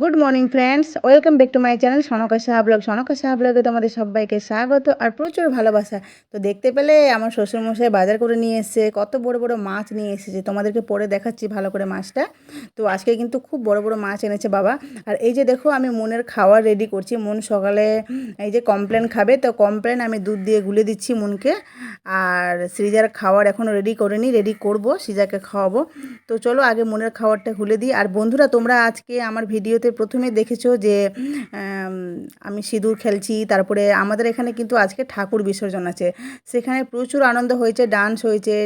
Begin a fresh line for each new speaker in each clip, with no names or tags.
Good morning friends welcome back to my channel Sonka Saha blog Sonka Saha ব্লগে তোমাদের সবাইকে স্বাগত আর প্রচুর ভালোবাসা। তো দেখতে পেলে আমার শ্বশুরমশাই বাজার করে নিয়ে এসেছে, কত বড় বড় মাছ নিয়ে এসেছে। তোমাদেরকে পরে দেখাচ্ছি ভালো করে মাছটা। তো আজকে কিন্তু খুব বড় বড় মাছ এনেছে বাবা। আর এই যে দেখো, আমি মনের খাওয়ার রেডি করছি। মন সকালে এই যে কমপ্লেন খাবে, তো কমপ্লেন আমি দুধ দিয়ে গুলে দিচ্ছি মনকে। আর সৃজার খাওয়ার এখনও রেডি করিনি রেডি করব, সৃজাকে খাওয়াবো। তো চলো আগে মনের খাবারটা গুলে দিই। আর বন্ধুরা, তোমরা আজকে আমার ভিডিওতে প্রথমে দেখেছ যে আমি সিঁদুর খেলছি, তারপরে আমাদের এখানে কিন্তু আজকে ঠাকুর বিসর্জন আছে। সেখানে প্রচুর আনন্দ হয়েছে ডান্স হয়েছে,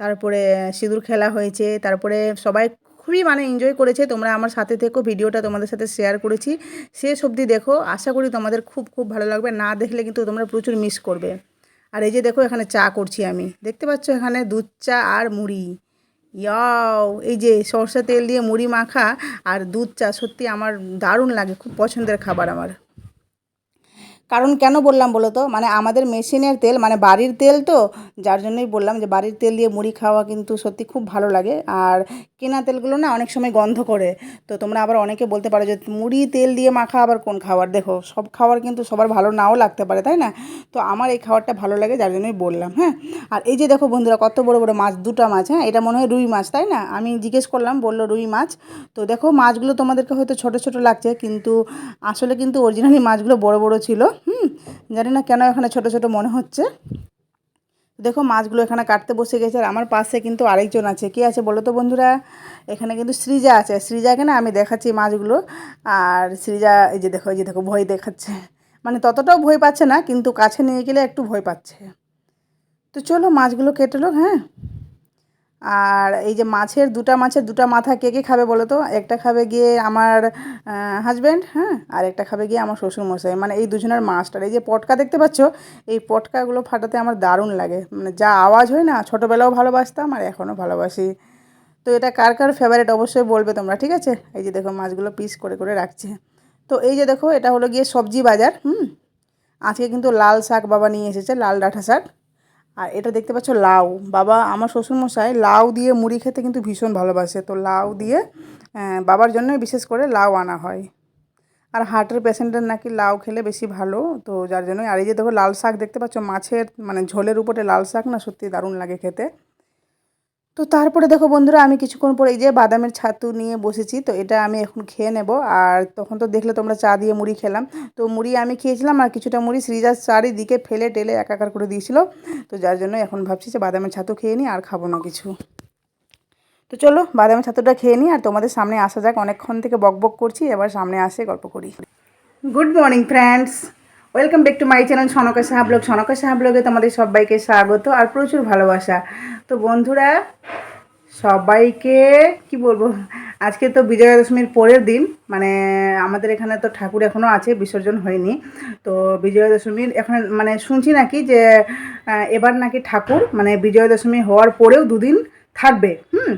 তারপরে সিঁদুর খেলা হয়েছে, তারপরে সবাই খুবই মানে এনজয় করেছে। তোমরা আমার সাথে থেকো, ভিডিওটা তোমাদের সাথে শেয়ার করেছি। শেষ অবধি দেখো, আশা করি তোমাদের খুব খুব ভালো লাগবে। না দেখলে কিন্তু তোমরা প্রচুর মিস করবে। আর এই যে দেখো, এখানে চা করছি আমি। দেখতে পাচ্ছ এখানে দুধ, চা আর মুড়ি। ইয়াও, এই যে সরষে তেল দিয়ে মুড়ি মাখা আর দুধ চা, সত্যি আমার দারুণ লাগে, খুব পছন্দের খাবার আমার। কারণ কেন বললাম বলো তো? মানে আমাদের মেশিনের তেল মানে বাড়ির তেল তো, যার জন্যই বললাম যে বাড়ির তেল দিয়ে মুড়ি খাওয়া কিন্তু সত্যি খুব ভালো লাগে। আর কেনা তেলগুলো না অনেক সময় গন্ধ করে। তো তোমরা আবার অনেকে বলতে পারো যে মুড়ি, তেল দিয়ে মাখা আবার কোন খাবার? দেখো, সব খাবার কিন্তু সবার ভালো নাও লাগতে পারে, তাই না? তো আমার এই খাবারটা ভালো লাগে, যার জন্যই বললাম হ্যাঁ? আর এই যে দেখো বন্ধুরা, কত বড় বড় মাছ, দুটো মাছ হ্যাঁ? এটা মনে হয় রুই মাছ, তাই না? আমি জিজ্ঞেস করলাম, বলল রুই মাছ। তো দেখো, মাছগুলো তোমাদেরকে হয়তো ছোট ছোট লাগছে, কিন্তু আসলে কিন্তু অরিজিনালি মাছগুলো বড় বড় ছিল। হুম, জানি না কেন এখানে ছোট ছোট মনে হচ্ছে। দেখো মাছগুলো এখানে কাটতে বসে গেছে, আর আমার পাশে কিন্তু আরেকজন আছে। কে আছে বলো তো বন্ধুরা? এখানে কিন্তু সৃজা আছে। সৃজাকে না আমি দেখাচ্ছি মাছগুলো, আর সৃজা এই যে দেখো, এই যে দেখো, ভয় দেখাচ্ছে। মানে ততটাও ভয় পাচ্ছে না, কিন্তু কাছে নিয়ে গেলে একটু ভয় পাচ্ছে। তো চলো মাছগুলো কেটে লো হ্যাঁ। আর এই যে মাছের দুটা মাছের দুটা মাথা কে কে খাবে বলো তো? একটা খাবে গিয়ে আমার হাজব্যান্ড হ্যাঁ? আর একটা খাবে গিয়ে আমার শ্বশুরমশাই। মানে এই দুজনের মাছটার এই যে পটকা দেখতে পাচ্ছ? এই পটকাগুলো ফাটাতে আমার দারুণ লাগে। মানে যা আওয়াজ হয় না, ছোটোবেলাও ভালোবাসতাম আর এখনও ভালোবাসি। তো এটা কার কার ফেভারিট অবশ্যই বলবে তোমরা, ঠিক আছে? এই যে দেখো মাছগুলো পিস করে করে রাখছে। তো এই যে দেখো, এটা হলো গিয়ে সবজি বাজার, হুম? আজকে কিন্তু লাল শাক বাবা নিয়ে এসেছে, লাল ডাঁটা শাক আর এটা দেখতে পাচ্ছ লাউ। বাবা, আমার শ্বশুরমশাই লাউ দিয়ে মুড়ি খেতে কিন্তু ভীষণ ভালোবাসে। তো লাউ দিয়ে বাবার জন্য বিশেষ করে লাউ আনা হয়। আর হার্টের পেশেন্টের নাকি লাউ খেলে বেশি ভালো। তো যার জন্য আর এই যে দেখো লাল শাক দেখতে পাচ্ছ, মাছের মানে ঝোলের উপরে লাল শাক না সত্যি দারুণ লাগে খেতে। তো তারপরে দেখো বন্ধুরা, আমি কিছুক্ষণ পরে এই যে বাদামের ছাতু নিয়ে বসেছি, তো এটা আমি এখন খেয়ে নেব। আর তখন তো দেখলে তোমরা চা দিয়ে মুড়ি খেলাম। তো মুড়ি আমি খেয়েছিলাম আর কিছুটা মুড়ি শ্রীজার চারিদিকে ফেলে টেলে একাকার করে দিয়েছিল। তো যার জন্য এখন ভাবছি যে বাদামের ছাতু খেয়ে নিই আর খাব না কিছু। তো চলো, বাদামের ছাতুটা খেয়ে নিই আর তোমাদের সামনে আসা যাক। অনেকক্ষণ থেকে বকবক করছি, এবার সামনে আসে গল্প করি। Good morning friends welcome back to my channel Sonka Saha blog Sonka Saha ব্লগে তোমাদের সবাইকে স্বাগত আর প্রচুর ভালোবাসা। তো বন্ধুরা, সবাইকে কি বলব? আজকে তো বিজয়া দশমীর পরের দিন মানে আমাদের এখানে তো ঠাকুর এখনও আছে, বিসর্জন হয়নি। তো বিজয়া দশমীর এখন মানে শুনছি নাকি যে এবার নাকি ঠাকুর মানে বিজয়া দশমী হওয়ার পরেও দুদিন থাকবে, হুম?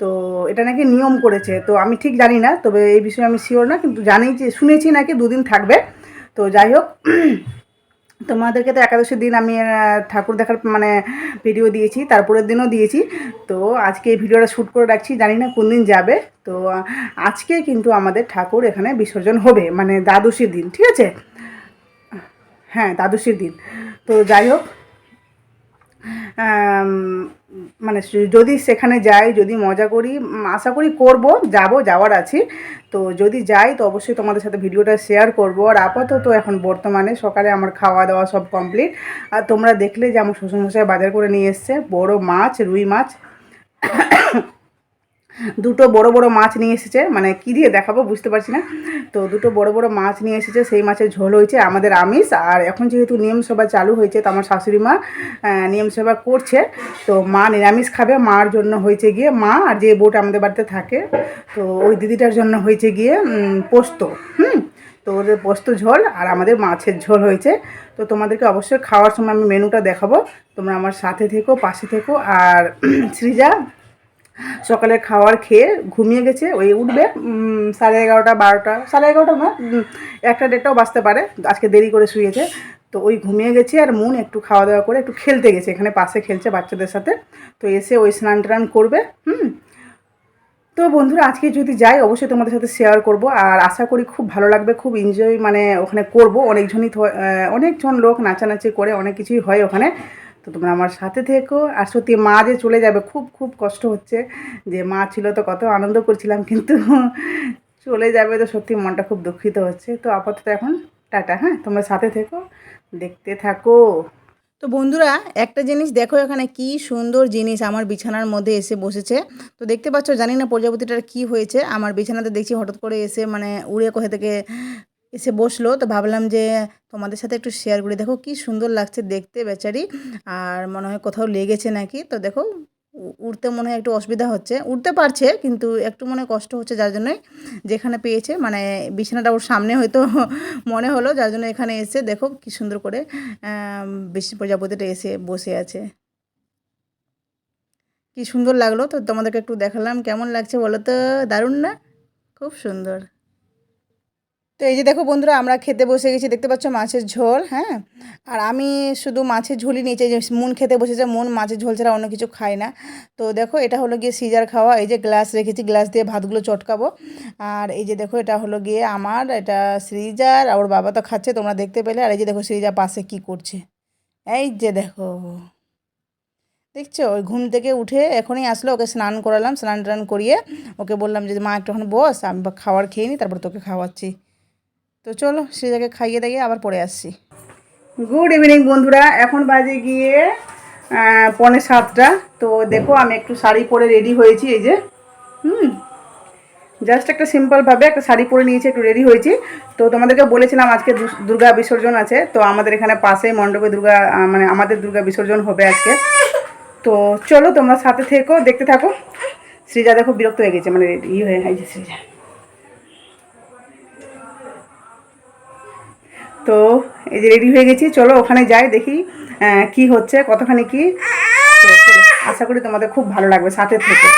তো এটা নাকি নিয়ম করেছে। তো আমি ঠিক জানি না, তবে এই বিষয়ে আমি শিওর না, কিন্তু জানি যে, শুনেছি নাকি দুদিন থাকবে। তো যাই হোক, তোমাদেরকে তো একাদশীর দিন আমি ঠাকুর দেখার মানে ভিডিও দিয়েছি, তারপরের দিনও দিয়েছি। তো আজকে এই ভিডিওটা শ্যুট করে রাখছি, জানি না কোন দিন যাবে। তো আজকে কিন্তু আমাদের ঠাকুর এখানে বিসর্জন হবে মানে দ্বাদশীর দিন, ঠিক আছে? হ্যাঁ দ্বাদশীর দিন। তো যাই হোক মানে যদি সেখানে যাই, যদি মজা করি আশা করি করব, যাব, যাওয়ার আছে। তো যদি যাই, তো অবশ্যই তোমাদের সাথে ভিডিওটা শেয়ার করব। আর আপাতত এখন বর্তমানে সকালে আমার খাওয়া দাওয়া সব কমপ্লিট আর তোমরা দেখলে যে আমার শ্বশুরমশাই বাজার করে নিয়ে এসছে, বড় মাছ, রুই মাছ। দুটো বড় বড় মাছ নিয়ে এসেছে। মানে কি দিয়ে দেখাবো বুঝতে পারছি না। তো দুটো বড় বড় মাছ নিয়ে এসেছে, সেই মাছের ঝোল হয়েছে আমাদের আমিষ। আর এখন যেহেতু নিয়ম সভা চালু হয়েছে, তো আমার শাশুড়ি মা নিয়ম সভা করছে। তো মা নিরামিষ খাবে, মার জন্য হয়েছে গিয়ে মা আর যে বোট আমাদের বাড়িতে থাকে, তো ওই দিদিটার জন্য হয়েছে গিয়ে পোস্ত, হুম? তো ওদের পোস্ত ঝোল আর আমাদের মাছের ঝোল হয়েছে। তো তোমাদেরকে অবশ্যই খাওয়ার সময় আমি মেনুটা দেখাবো। তোমরা আমার সাথে থেকো, পাশে থেকো। আর সৃজা সকালের খাওয়ার খেয়ে ঘুমিয়ে গেছে, ওই উঠবে সাড়ে এগারোটা, বারোটা, সাড়ে এগারোটা না একটা দেড়টাও বাজতে পারে, আজকে দেরি করে শুয়েছে। তো ওই ঘুমিয়ে গেছে আর মন একটু খাওয়া দাওয়া করে একটু খেলতে গেছে, এখানে পাশে খেলছে বাচ্চাদের সাথে। তো এসে ওই স্নান টান করবে, হুম। তো বন্ধুরা, আজকে যদি যাই, অবশ্যই তোমাদের সাথে শেয়ার করব আর আশা করি খুব ভালো লাগবে, খুব এনজয় মানে ওখানে করব। অনেকজনই অনেকজন লোক নাচানাচি করে, অনেক কিছুই হয় ওখানে। তো তোমরা আমার সাথে থেকো। আর সত্যি মা যে চলে যাবে, খুব খুব কষ্ট হচ্ছে। যে মা ছিল তো কত আনন্দ করছিলাম, কিন্তু চলে যাবে তো সত্যি মনটা খুব দুঃখিত হচ্ছে। তো আপাতত এখন টাটা হ্যাঁ? তোমরা সাথে থেকো, দেখতে থাকো। তো বন্ধুরা, একটা জিনিস দেখো এখানে, কি সুন্দর জিনিস আমার বিছানার মধ্যে এসে বসেছে। তো দেখতে পাচ্ছ, জানি না প্রজাপতিটার কি হয়েছে। আমার বিছানাতে দেখছি হঠাৎ করে এসে মানে উড়ে কোথা থেকে এসে বসল। তো ভাবলাম যে তোমাদের সাথে একটু শেয়ার করি। দেখো কি সুন্দর লাগছে দেখতে বেচারি। আর মনে হয় কোথাও লেগেছে নাকি? তো দেখো উড়তে মনে হয় একটু অসুবিধা হচ্ছে। উঠতে পারছে, কিন্তু একটু মনে কষ্ট হচ্ছে যার জন্যই যেখানে পেয়েছে। মানে বিছানাটা ওর সামনে হয়তো মনে হলো, যার জন্য এখানে এসে দেখো কি সুন্দর করে বেশি প্রজাপতিটা এসে বসে আছে। কি সুন্দর লাগল। তো তোমাদেরকে একটু দেখালাম, কেমন লাগছে বলো তো? দারুণ না? খুব সুন্দর। তো এই যে দেখো বন্ধুরা, আমরা খেতে বসে গেছি, দেখতে পাচ্ছ মাছের ঝোল হ্যাঁ? আর আমি শুধু মাছের ঝোলই নিয়েছি যে মুন খেতে বসেছে, মুন মাছের ঝোল ছাড়া অন্য কিছু খায় না। তো দেখো, এটা হলো গিয়ে সিজার খাওয়া, এই যে গ্লাস রেখেছি, গ্লাস দিয়ে ভাতগুলো চটকাবো। আর এই যে দেখো, এটা হলো গিয়ে আমার, এটা সৃজার, আর ওর বাবা তো খাচ্ছে, তোমরা দেখতে পেলে। আর এই যে দেখো, সৃজা পাশে কি করছে। এই যে দেখো, দেখছ? ওই ঘুম থেকে উঠে এখনই আসলো, ওকে স্নান করালাম, স্নান টান করিয়ে ওকে বললাম যে, মা, একটুখানি বস, আমি খাবার খেয়ে নিই তারপর তোকে খাওয়াচ্ছি। তো চলো সৃজাকে খাইয়ে দাইয়ে আবার পরে আসছি। গুড ইভিনিং বন্ধুরা। এখন বাজে গিয়ে পৌনে সাতটা। তো দেখো, আমি একটু শাড়ি পরে রেডি হয়েছি, এই যে। হুম। জাস্ট একটা সিম্পলভাবে একটা শাড়ি পরে নিয়েছি, একটু রেডি হয়েছি। তো তোমাদেরকে বলেছিলাম, আজকে দুর্গা বিসর্জন আছে। তো আমাদের এখানে পাশেই মণ্ডপে দুর্গা মানে আমাদের দুর্গা বিসর্জন হবে আজকে। তো চলো, তোমরা সাথে থেকো, দেখতে থাকো। সৃজা দেখো, বিরক্ত হয়ে গেছে মানে ই হয়ে যে সৃজা। তো এই যে রেডি হয়ে গেছি। চলো ওখানে যাই, দেখি কি হচ্ছে, কতখানি কি। আশা করি তোমাদের খুব ভালো লাগবে সাথে থেকে।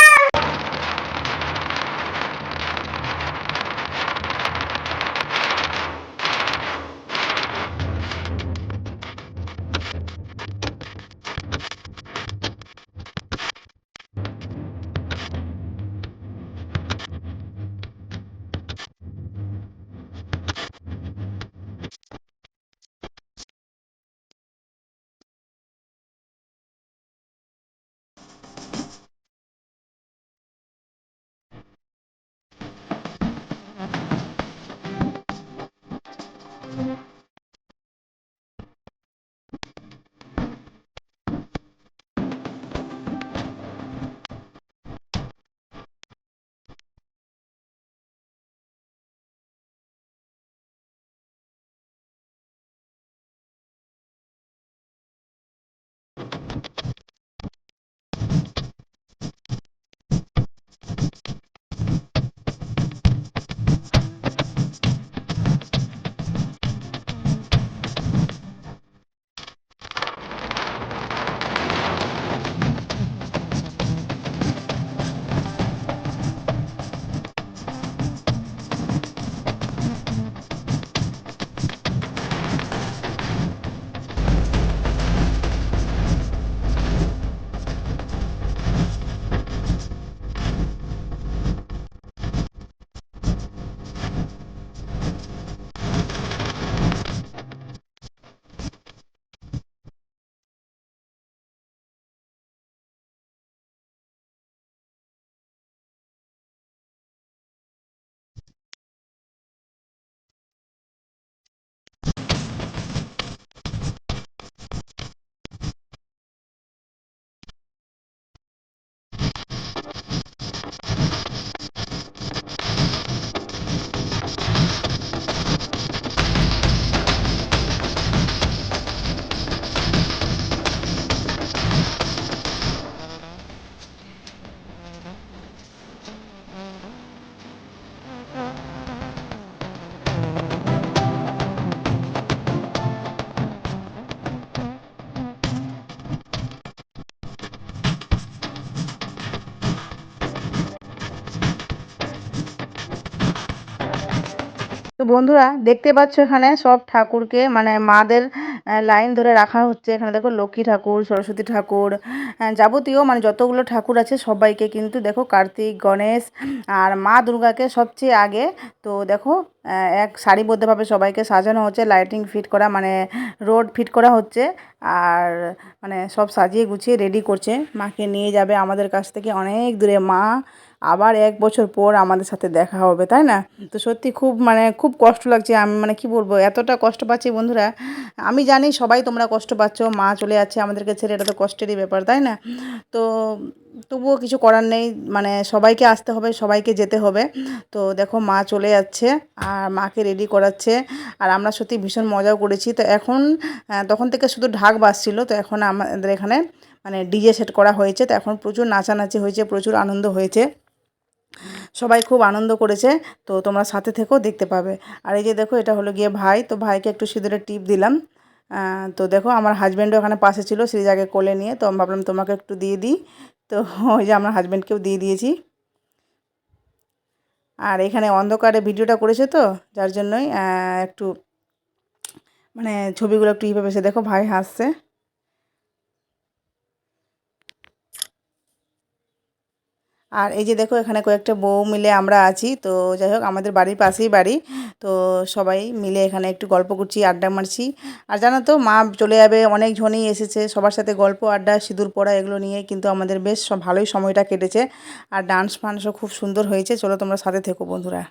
তো বন্ধুরা দেখতে পাচ্ছ এখানে সব ঠাকুরকে মানে মাদের লাইন ধরে রাখা হচ্ছে। এখানে দেখো লক্ষ্মী ঠাকুর, সরস্বতী ঠাকুর যাবতীয় মানে যতগুলো ঠাকুর আছে সবাইকে কিন্তু দেখো কার্তিক, গণেশ আর মা দুর্গাকে সবচেয়ে আগে তো দেখো এক সারিবদ্ধভাবে সবাইকে সাজানো হচ্ছে। লাইটিং ফিট করা মানে রোড ফিট করা হচ্ছে আর মানে সব সাজিয়ে গুছিয়ে রেডি করছে। মাকে নিয়ে যাবে আমাদের কাছ থেকে অনেক দূরে। মা আবার এক বছর পর আমাদের সাথে দেখা হবে, তাই না? তো সত্যি খুব মানে খুব কষ্ট লাগছে, আমি মানে কি বলব, এতটা কষ্ট পাচ্ছি বন্ধুরা। আমি জানি সবাই তোমরা কষ্ট পাচ্ছ, মা চলে যাচ্ছে, আমাদেরকে ছেড়ে, এটা তো কষ্টেরই ব্যাপার, তাই না? তো তবুও কিছু করার নেই মানে সবাইকে আসতে হবে, সবাইকে যেতে হবে। তো দেখো মা চলে যাচ্ছে, আর মাকে রেডি করাচ্ছে, আর আমরা সত্যি ভীষণ মজাও করেছি। তো এখন তখন থেকে শুধু ঢাক বাজছিল, তো এখন আমাদের এখানে মানে ডিজে সেট করা হয়েছে, তো এখন প্রচুর নাচানাচি হয়েছে, প্রচুর আনন্দ হয়েছে। সবাই খুব আনন্দ করেছে, তো তোমরা সাথে থেকেও দেখতে পাবে। আর এই যে দেখো, এটা হলো গিয়ে ভাই, তো ভাইকে একটু সিঁদুরের টিপ দিলাম। তো দেখো, আমার হাজব্যান্ডও ওখানে পাশে ছিল শ্রীজাকে কোলে নিয়ে, তো আমি ভাবলাম তোমাকে একটু দিয়ে দিই। তো ওই যে আমার হাজব্যান্ডকেও দিয়ে দিয়েছি। আর এখানে অন্ধকারে ভিডিওটা করেছে তো, যার জন্যই একটু মানে ছবিগুলো একটু ইভাবে এসে দেখো, ভাই হাসছে। আর এই যে দেখো, এখানে কয়েকটা বউ মিলে আমরা আছি। তো যাই হোক, আমাদের বাড়ির পাশেই বাড়ি। তো সবাই মিলে এখানে একটু গল্প করছি, আড্ডা মারছি। আর জানো তো, মা চলে যাবে, অনেক জনই এসেছে। সবার সাথে গল্প, আড্ডা, সিঁদুর পড়া, এগুলো নিয়ে কিন্তু আমাদের বেশ ভালোই সময়টা কেটেছে। আর ডান্স ফান্সও খুব সুন্দর হয়েছে। চলো তোমরা সাথে থেকো, বন্ধুরা।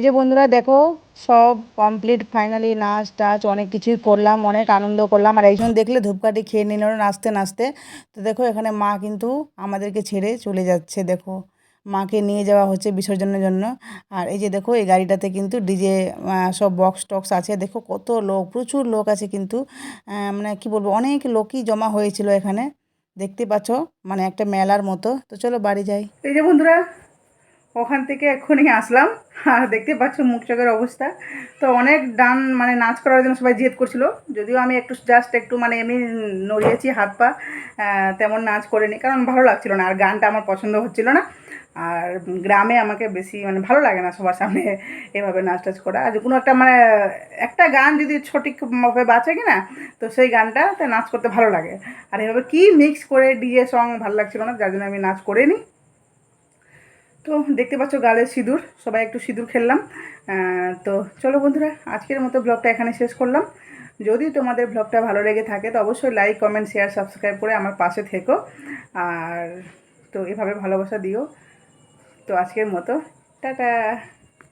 এই যে বন্ধুরা দেখো, সব কমপ্লিট ফাইনালি নাচ টাচ অনেক কিছুই করলাম, অনেক আনন্দ করলাম। আর একজন দেখলে ধূপকাঠি খেয়ে নিল, নাচতে নাচতে। তো দেখো, এখানে মা কিন্তু আমাদেরকে ছেড়ে চলে যাচ্ছে, দেখো। মাকে নিয়ে যাওয়া হচ্ছে বিসর্জনের জন্য। আর এই যে দেখো, এই গাড়িটাতে কিন্তু ডিজে সব বক্স টক্স আছে। দেখো কত লোক, প্রচুর লোক আছে কিন্তু মানে কি বলব, অনেক লোকই জমা হয়েছিল এখানে। দেখতে পাচ্ছ মানে একটা মেলার মতো। তো চলো বাড়ি যাই। এই যে বন্ধুরা ওখান থেকে এক্ষুনি আসলাম। আর দেখতে পাচ্ছ মুখ চোখের অবস্থা। তো অনেক ডান মানে নাচ করার জন্য সবাই জেদ করছিল। যদিও আমি একটু জাস্ট একটু মানে এমনি নড়িয়েছি হাত পা তেমন নাচ করিনি। কারণ ভালো লাগছিল না। আর গানটা আমার পছন্দ হচ্ছিল না। আর গ্রামে আমাকে বেশি মানে ভালো লাগে না সবার সামনে এভাবে নাচ টাচ করা। আর কোনো একটা মানে একটা গান যদি সঠিকভাবে বাঁচে কি না তো সেই গানটাতে নাচ করতে ভালো লাগে। আর এভাবে কি মিক্স করে ডিজে সং ভালো লাগছিল না, যার জন্য আমি নাচ করিনি। তো দেখতে পাচ্ছ গালের সিঁদুর, সবাই একটু সিঁদুর খেললাম। তো চলো বন্ধুরা, আজকের মতো ব্লগটা এখানে শেষ করলাম। যদি তোমাদের ব্লগটা ভালো লেগে থাকে, তো অবশ্যই লাইক কমেন্ট শেয়ার সাবস্ক্রাইব করে আমার পাশে থেকো। আর তো এভাবে ভালোবাসা দিও। তো আজকের মতো, টাটা!